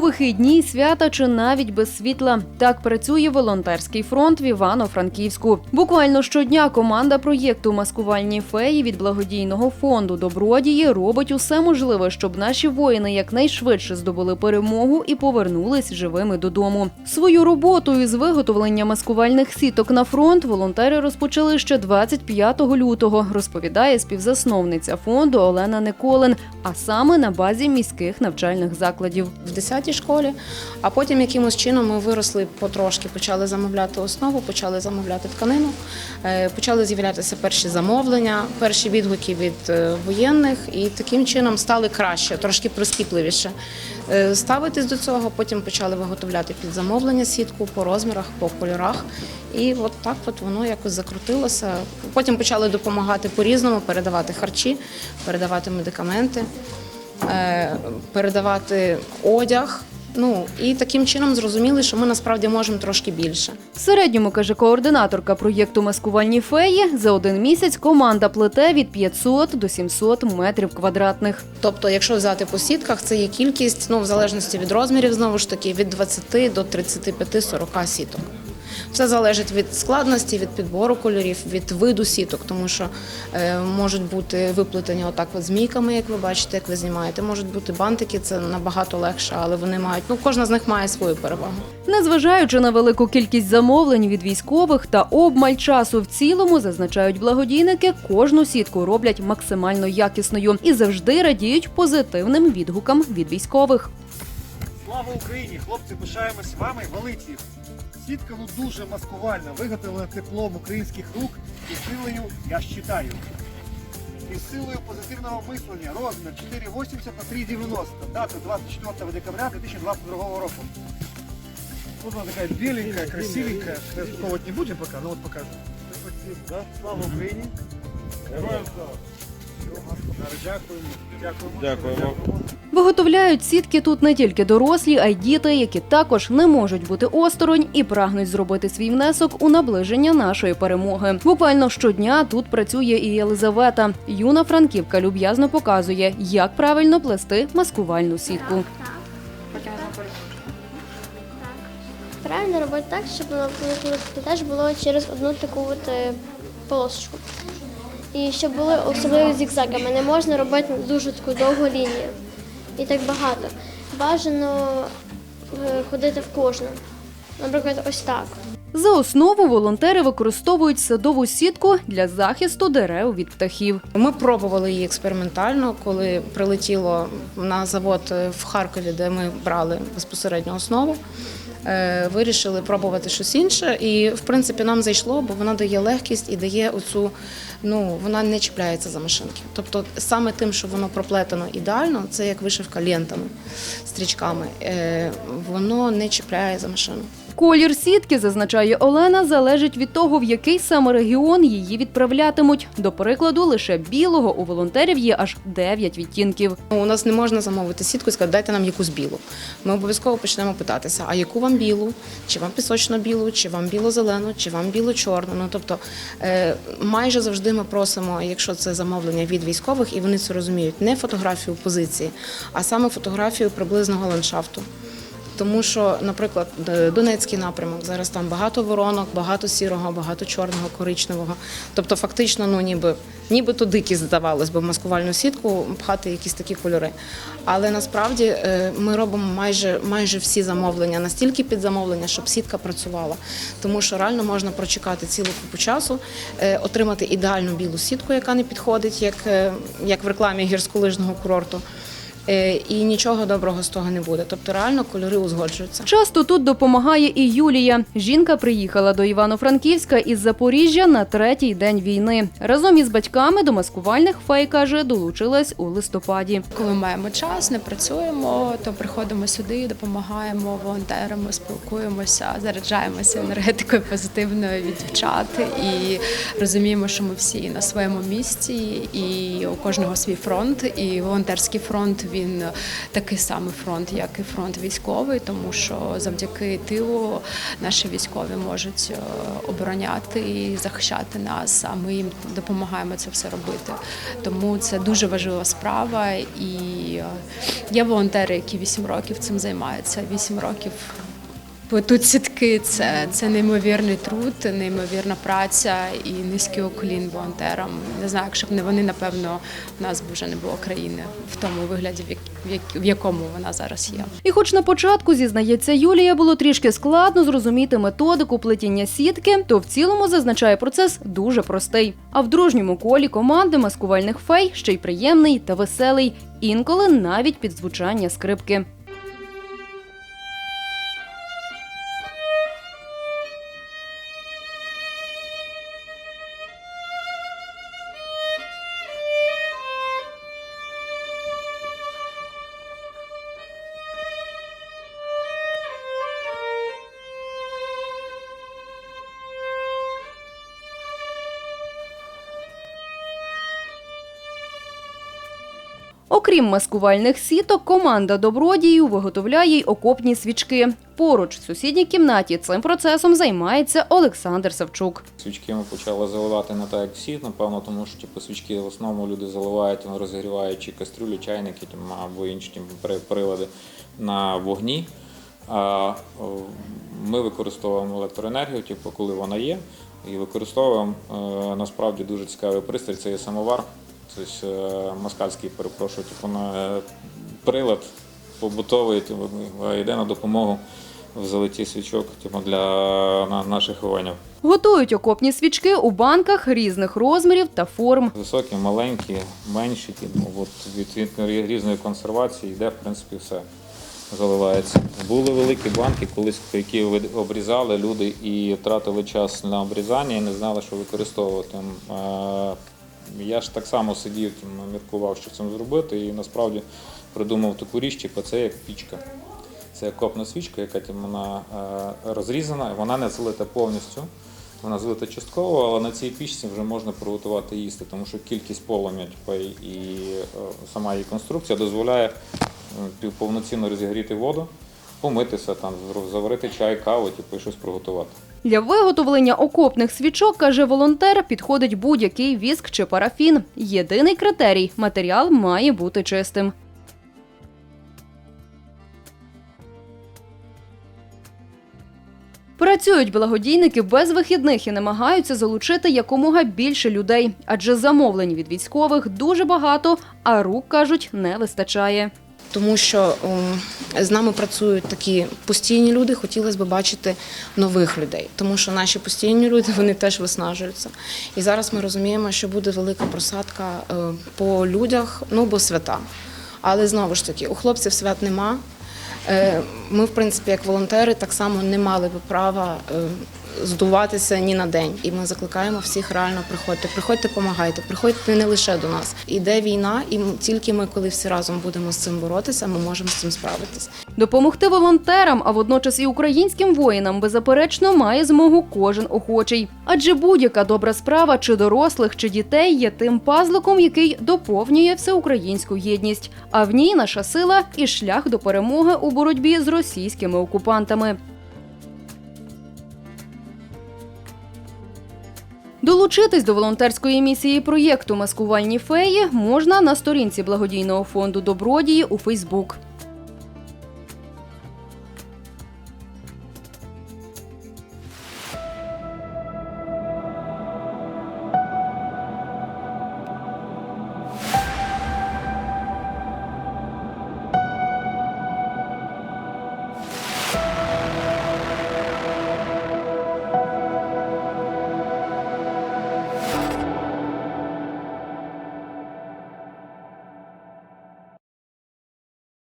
Вихідні свята чи навіть без світла. Так працює волонтерський фронт в Івано-Франківську. Буквально щодня команда проєкту Маскувальні феї від благодійного фонду Добродії робить усе можливе, щоб наші воїни якнайшвидше здобули перемогу і повернулись живими додому. Свою роботу із виготовлення маскувальних сіток на фронт волонтери розпочали ще 25 лютого, розповідає співзасновниця фонду Олена Николин, а саме на базі міських навчальних закладів. в 10 школі, а потім якимось чином ми виросли потрошки, почали замовляти основу, почали замовляти тканину, е, почали з'являтися перші замовлення, перші відгуки від е, воєнних, і таким чином стали краще, трошки прискіпливіше е, ставитись до цього. Потім почали виготовляти під замовлення сітку по розмірах, по кольорах. І от так от воно якось закрутилося. Потім почали допомагати по-різному, передавати харчі, передавати медикаменти передавати одяг. Ну і таким чином зрозуміли, що ми насправді можемо трошки більше. В середньому, каже координаторка проєкту Маскувальні феї, за один місяць команда плете від 500 до 700 метрів квадратних. Тобто, якщо взяти по сітках, це є кількість, ну в залежності від розмірів, знову ж таки, від 20 до 35-40 сіток. Все залежить від складності, від підбору кольорів, від виду сіток, тому що е, можуть бути виплетені отак от змійками, як ви бачите, як ви знімаєте. Можуть бути бантики, це набагато легше, але вони мають, ну кожна з них має свою перевагу. Незважаючи на велику кількість замовлень від військових та обмаль часу в цілому, зазначають благодійники, кожну сітку роблять максимально якісною і завжди радіють позитивним відгукам від військових. Слава Україні! Хлопці, пишаємось вами, валить їх. Сітка ну дуже маскувальна, виготовлена теплом українських рук і силою я щитаю. І силою позитивного мислення розмір 4,80 на 3,90. Дата 24 декабря 2022 року. Вот она такая беленькая, красивенькая. Распаковывать не будем пока, но вот покажем. Да? Слава Україні! Героям слава! Дякуємо. Виготовляють сітки тут не тільки дорослі, а й діти, які також не можуть бути осторонь і прагнуть зробити свій внесок у наближення нашої перемоги. Буквально щодня тут працює і Єлизавета. Юна франківка люб'язно показує, як правильно плести маскувальну сітку. Правильно робити так, щоб теж було через одну таку от е, полосочку. І щоб були особливо зігзагами. Не можна робити дуже таку довгу лінію. І так багато. Бажано е, ходити в кожну. Наприклад, ось так. За основу волонтери використовують садову сітку для захисту дерев від птахів. Ми пробували її експериментально, коли прилетіло на завод е, в Харкові, де ми брали безпосередньо основу. Е, Вирішили пробувати щось інше, і в принципі нам зайшло, бо вона дає легкість і дає оцю, ну вона не чіпляється за машинки. Тобто саме тим, що воно проплетено ідеально, це як вишивка лентами, стрічками, е, воно не чіпляє за машину. Колір сітки, зазначає Олена, залежить від того, в який саме регіон її відправлятимуть. До прикладу, лише білого у волонтерів є аж 9 відтінків. Ну, У нас не можна замовити сітку і сказати, дайте нам якусь білу. Ми обов'язково почнемо питатися, а яку вам білу, чи вам пісочно-білу, чи вам біло-зелену, чи вам біло-чорну. Ну тобто е, майже завжди ми просимо, якщо це замовлення від військових, і вони це розуміють, не фотографію позиції, а саме фотографію приблизного ландшафту. Тому що, наприклад, Донецький напрямок зараз там багато воронок, багато сірого, багато чорного, коричневого. Тобто, фактично, ну ніби нібито дикість здавалось в маскувальну сітку пхати якісь такі кольори. Але насправді е, ми робимо майже майже всі замовлення настільки під замовлення, щоб сітка працювала. Тому що реально можна прочекати цілу купу часу, е, отримати ідеальну білу сітку, яка не підходить, як, е, як в рекламі гірськолижного курорту. Е, І нічого доброго з того не буде. Тобто реально кольори узгоджуються. Часто тут допомагає і Юлія. Жінка приїхала до Івано-Франківська із Запоріжжя на третій день війни. Разом із батьками до маскувальних фей каже, долучилась у листопаді. Коли маємо час, не працюємо, то приходимо сюди, допомагаємо, волонтеримо, спілкуємося, заряджаємося енергетикою позитивною від дівчат і розуміємо, що ми всі на своєму місці, і у кожного свій фронт. І волонтерський фронт він такий самий фронт, як і фронт військовий, тому що завдяки тилу наші військові можуть е, обороняти і захищати нас. А ми їм допомагаємо це все робити. Тому це дуже важлива справа. І е, є волонтери, які 8 років цим займаються. 8 років тут сітки це, це неймовірний труд, неймовірна праця і низький уклін волонтерам. Не знаю, якщо б не вони, напевно, у нас б вже не було країни в тому вигляді, в, як, в, як, в якому вона зараз є. І хоч на початку, зізнається Юлія, було трішки складно зрозуміти методику плетіння сітки, то в цілому зазначає процес дуже простий. А в дружньому колі команди маскувальних фей ще й приємний та веселий, інколи навіть під звучання скрипки. Окрім маскувальних сіток, команда добродіїв виготовляє й окопні свічки. Поруч в сусідній кімнаті цим процесом займається Олександр Савчук. Свічки ми почали заливати не так, як всі, напевно, тому що типу, свічки в основному люди заливають, розігріваючи кастрюлі, чайники там, або інші там, прилади на вогні. А ми використовуємо електроенергію, типу, коли вона є, і використовуємо е, насправді дуже цікавий пристрій, це є самовар, е, москальський, перепрошую, типу, на, е, прилад побутовий, типу, йде на допомогу в залиті свічок типу, для наших воїнів. Готують окопні свічки у банках різних розмірів та форм. Високі, маленькі, менші, ну, от від, різної консервації йде, в принципі, все заливається. Були великі банки, колись які обрізали люди і тратили час на обрізання і не знали, що використовувати. Я ж так само сидів, міркував, що цим зробити, і насправді придумав таку річ, типу, це як пічка. Це копна свічка, яка тим, вона е, розрізана, вона не залита повністю. Вона залита частково, але на цій пічці вже можна приготувати їсти, тому що кількість полум'я типу, і е, сама її конструкція дозволяє повноцінно розігріти воду, помитися, там, заварити чай, каву, типу, і щось приготувати. Для виготовлення окопних свічок, каже волонтер, підходить будь-який віск чи парафін. Єдиний критерій матеріал має бути чистим. Працюють благодійники без вихідних і намагаються залучити якомога більше людей, адже замовлень від військових дуже багато, а рук кажуть не вистачає. Тому що з нами працюють такі постійні люди. Хотілося б бачити нових людей, тому що наші постійні люди вони теж виснажуються. І зараз ми розуміємо, що буде велика просадка е, по людях, ну бо свята. Але знову ж таки, у хлопців свят нема. Е, Ми, в принципі, як волонтери, так само не мали би права е, здуватися ні на день. І ми закликаємо всіх реально приходьте. Приходьте, допомагайте, приходьте не лише до нас. Іде війна, і тільки ми, коли всі разом будемо з цим боротися, ми можемо з цим справитись. Допомогти волонтерам, а водночас і українським воїнам беззаперечно має змогу кожен охочий. Адже будь-яка добра справа чи дорослих, чи дітей є тим пазликом, який доповнює всеукраїнську єдність. А в ній наша сила і шлях до перемоги у боротьбі з російськими окупантами. Долучитись до волонтерської місії проєкту Маскувальні феї можна на сторінці благодійного фонду Добродії у Фейсбук.